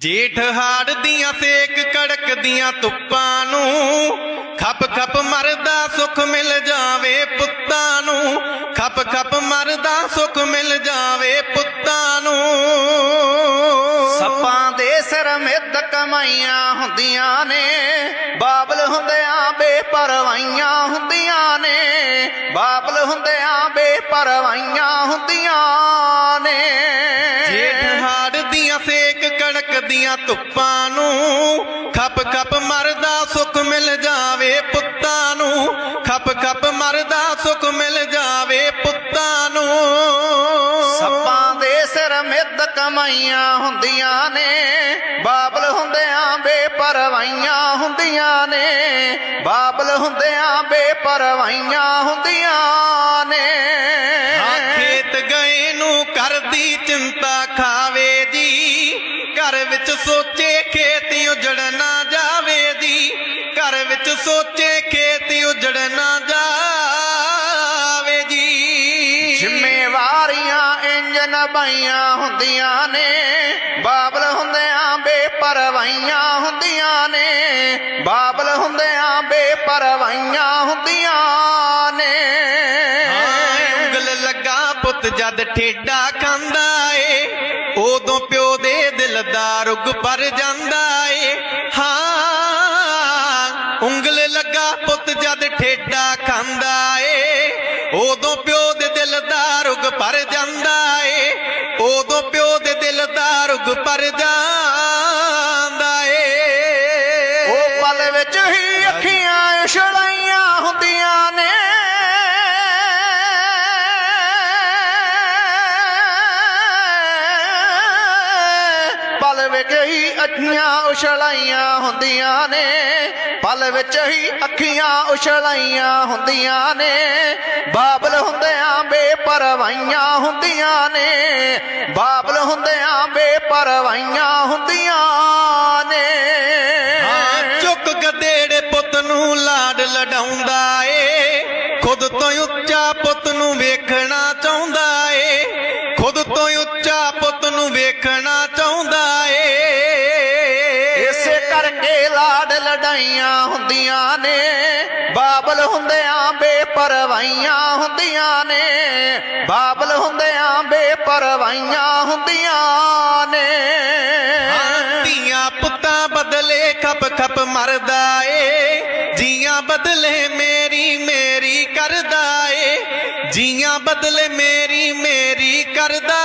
ਜੇਠ ਹਾੜ ਦੀਆਂ ਸੇਕ ਕੜਕਦੀਆਂ ਧੁੱਪਾਂ ਨੂੰ, ਖੱਪ ਖੱਪ ਮਰਦਾ ਸੁੱਖ ਮਿਲ ਜਾਵੇ ਪੁੱਤਾਂ ਨੂੰ, ਖੱਪ ਖੱਪ ਮਰਦਾ ਸੁੱਖ ਮਿਲ ਜਾਵੇ ਪੁੱਤਾਂ ਨੂੰ। ਸੱਪਾਂ ਦੇ ਸਿਰ ਮਿੱਦ ਕਮਾਈਆਂ ਹੁੰਦੀਆਂ ਨੇ, ਬਾਬਲ ਹੁੰਦਿਆਂ ਬੇਪਰਵਾਈਆਂ ਹੁੰਦੀਆਂ ਨੇ, ਬਾਬਲ ਹੁੰਦਿਆਂ ਬੇਪਰਵਾਈਆਂ ਹੁੰਦੀਆਂ ਧੁੱਪਾਂ ਨੂੰ ਖੱਪ ਖੱਪ ਮਰਦਾ ਸੁੱਖ ਮਿਲ ਜਾਵੇ ਪੁੱਤਾਂ ਨੂੰ। ਖੱਪ ਖੱਪ ਮਰਦਾ ਸੁੱਖ ਮਿਲ ਜਾਵੇ ਪੁੱਤਾਂ ਨੂੰ। ਸੱਪਾਂ ਦੇ ਸਿਰ ਮਿੱਦ ਕਮਾਈਆਂ ਹੁੰਦੀਆਂ ਨੇ। ਬਾਬਲ ਹੁੰਦਿਆਂ ਬੇਪਰਵਾਈਆਂ ਹੁੰਦੀਆਂ ਨੇ। ਬਾਬਲ ਹੁੰਦਿਆਂ ਬੇਪਰਵਾਈਆਂ ਹੁੰਦੀਆਂ ਨੇ। ਹਾਂ ਖੇਤ ਗਏ ਨੂੰ ਕਰਦੀ ਚਿੰਤਾ ਸੋਚੇ ਖੇਤ ਉਜੜ ਨਾ ਜਾਵੇ ਜੀ ਘਰ ਵਿੱਚ ਸੋਚੇ ਖੇਤ ਉਜੜ ਨਾ ਜਾਵੇ ਜੀ ਜ਼ਿੰਮੇਵਾਰੀਆਂ ਇੰਜ ਨਿਭਾਈਆਂ ਹੁੰਦੀਆਂ ਨੇ। ਬਾਬਲ ਹੁੰਦਿਆਂ ਬੇਪਰਵਾਈਆਂ ਹੁੰਦੀਆਂ ਨੇ। ਬਾਬਲ ਹੁੰਦਿਆਂ ਬੇਪਰਵਾਈਆਂ ਹੁੰਦੀਆਂ ਪੁੱਤ ਜਦ ਠੇਡਾ ਖਾਂਦਾ ਏ, ਉਦੋਂ ਪਿਓ ਦੇ ਦਿਲ ਦਾ ਰੁਗ ਪਰ ਜਾਂਦਾ ਏ। ਹਾਂ, ਉਂਗਲ ਲੱਗਾ ਪੁੱਤ ਜਦ ਠੇਡਾ ਖਾਂਦਾ ਏ, ਉਦੋਂ ਪਿਓ ਦੇ ਦਿਲ ਦਾ ਰੁਗ ਪਰ ਜਾਂਦਾ ਏ। ਉਦੋਂ ਪਿਓ ਦੇ ਦਿਲ ਦਾ ਰੁਗ ਪਰ ਜਾਂਦਾ ਏ। ਉਹ ਪਲ ਵਿੱਚ ਹੀ ਅੱਖੀਆਂ ਉਛਲਾਈਆਂ ਹੁੰਦੀਆਂ ਵਿੱਚ ਹੀ ਅੱਖੀਆਂ ਉਛਲਾਈਆਂ ਹੁੰਦੀਆਂ ਨੇ। ਪਲ ਵਿੱਚ ਹੀ ਅੱਖੀਆਂ ਉਛਲਾਈਆਂ ਹੁੰਦੀਆਂ ਨੇ। ਬਾਬਲ ਹੁੰਦਿਆਂ ਬੇਪਰਵਾਈਆਂ ਹੁੰਦੀਆਂ ਨੇ। ਬਾਬਲ ਹੁੰਦਿਆਂ ਬੇਪਰਵਾਈਆਂ ਹੁੰਦੀਆਂ ਨੇ। ਚੁੱਕ ਗਦੇੜੇ ਪੁੱਤ ਨੂੰ ਲਾਡ ਲਡਾਉਂਦਾ ਏ। ਖੁਦ ਤੋਂ ਉੱਚਾ ਪੁੱਤ ਨੂੰ ਵੇਖਣਾ ਚਾਹੁੰਦਾ ਏ। ਖੁਦ ਤੋਂ ਉੱਚਾ ਪੁੱਤ ਨੂੰ ਵੇਖਣਾ ਚਾਹੁੰਦਾ ਲਾਡ ਹੁੰਦੀਆਂ ਨੇ ਬਾਬਲ ਹੁੰਦਿਆਂ ਬੇਪਰਵਾਈਆਂ ਹੁੰਦੀਆਂ ਨੇ ਬਾਬਲ ਹੁੰਦਿਆਂ ਬੇਪਰਵਾਈਆਂ ਹੁੰਦੀਆਂ ਨੇ। ਹਾਂ, ਧੀਆਂ ਪੁੱਤਾਂ ਬਦਲੇ ਖਪ ਖਪ ਮਰਦਾ ਏ ਜੀਆਂ ਬਦਲੇ ਮੇਰੀ ਮੇਰੀ ਕਰਦਾ ਏ ਜੀਆਂ ਬਦਲੇ ਮੇਰੀ ਮੇਰੀ ਕਰਦਾ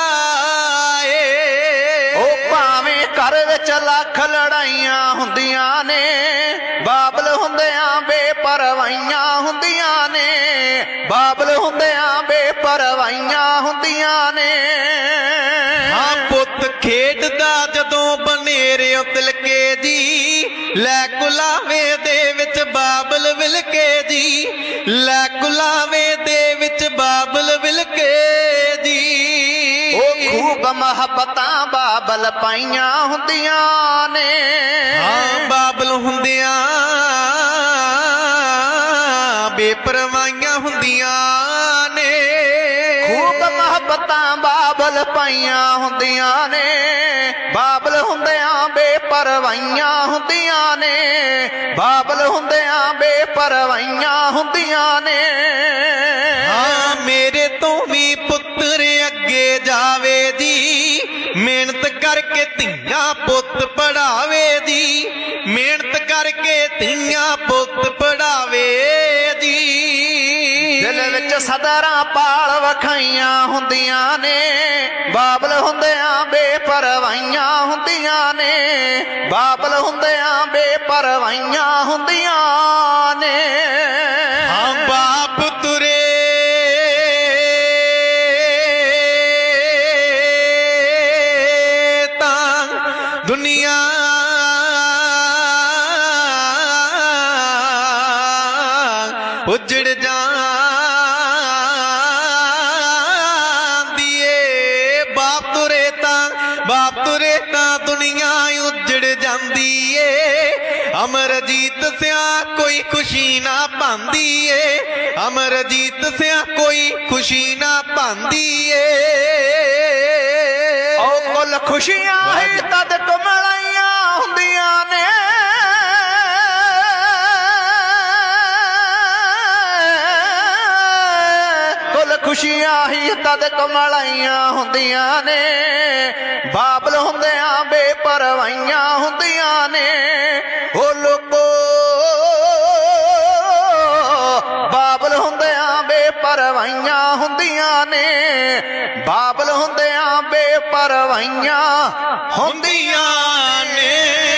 ਘਰ ਵਿੱਚ ਲੱਖ ਲੜਾਈਆਂ ਹੁੰਦੀਆਂ ਨੇ, ਬਾਬਲ ਹੁੰਦਿਆਂ ਬੇਪਰਵਾਈਆਂ ਹੁੰਦੀਆਂ ਨੇ, ਬਾਬਲ ਹੁੰਦਿਆਂ ਬੇਪਰਵਾਈਆਂ ਹੁੰਦੀਆਂ ਨੇ। ਹਾਂ ਪੁੱਤ ਖੇਡਦਾ ਜਦੋਂ ਬਨੇਰੇ ਤਿਲਕੇ ਜੀ, ਲੈ ਕੁਲਾਵੇ ਦੇ ਵਿੱਚ ਬਾਬਲ ਵਿਲਕੇ ਜੀ, ਲੈ ਕੁਲਾਵੇ ਦੇ ਵਿੱਚ ਬਾਬਲ ਵਿਲਕੇ ਮੁਹੱਬਤਾਂ ਬਾਬਲ ਪਾਈਆਂ ਹੁੰਦੀਆਂ ਨੇ। ਹਾਂ ਬਾਬਲ ਹੁੰਦਿਆਂ ਬੇਪਰਵਾਹੀਆਂ ਹੁੰਦੀਆਂ ਨੇ। ਖੂਬ ਮੁਹੱਬਤਾਂ ਬਾਬਲ ਪਾਈਆਂ ਹੁੰਦੀਆਂ ਨੇ। ਬਾਬਲ ਹੁੰਦਿਆਂ ਬੇਪਰਵਾਈਆਂ ਹੁੰਦੀਆਂ ਨੇ। ਬਾਬਲ ਹੁੰਦਿਆਂ ਬੇਪਰਵਾਈਆਂ ਹੁੰਦੀਆਂ ਨੇ। ਹਾਂ ਮੇਰੇ ਤੋਂ ਵੀ ਧੀਆਂ ਪੁੱਤ ਪੜਾਵੇ ਜੀ ਮਿਹਨਤ ਕਰਕੇ ਧੀਆਂ ਪੁੱਤ ਪੜਾਵੇ ਜੀ ਦਿਲ ਵਿੱਚ ਸਦਰਾਂ ਪਾਲ ਵਖਾਈਆਂ ਹੁੰਦੀਆਂ ਨੇ, ਬਾਬਲ ਹੁੰਦਿਆਂ ਬੇਪਰਵਾਈਆਂ ਹੁੰਦੀਆਂ ਨੇ, ਬਾਬਲ ਹੁੰਦਿਆਂ ਬੇਪਰਵਾਈਆਂ ਹੁੰਦੀਆਂ ਨੇ। ਦੁਨੀਆ। ਉਜੜ ਜਾਂਦੀ ਏ ਬਾਪ ਤੁਰੇ ਤਾਂ ਬਾਪ ਤੁਰੇ ਤਾਂ ਦੁਨੀਆ ਉਜੜ ਜਾਂਦੀ ਏ ਅਮਰਜੀਤ ਸਿਆ ਕੋਈ ਖੁਸ਼ੀ ਨਾ ਪਾਉਂਦੀ ਏ ਅਮਰਜੀਤ ਸਿਆ ਕੋਈ ਖੁਸ਼ੀ ਨਾ ਪਾਉਂਦੀ ਏ ਖੁਸ਼ੀਆਂ ਹੀ ਤਦ ਕਮਲਾਈਆਂ ਹੁੰਦੀਆਂ ਨੇ। ਕੁੱਲ ਖੁਸ਼ੀਆਂ ਹੀ ਤਦ ਕਮਲਾਈਆਂ ਹੁੰਦੀਆਂ ਨੇ। ਬਾਬਲ ਹੁੰਦਿਆਂ ਬੇਪਰਵਾਈਆਂ ਹੁੰਦੀਆਂ ਪਰਵਾਈਆਂ ਹੁੰਦੀਆਂ ਨੇ। ਬਾਬਲ ਹੁੰਦਿਆਂ ਬੇਪਰਵਾਈਆਂ ਹੁੰਦੀਆਂ ਨੇ।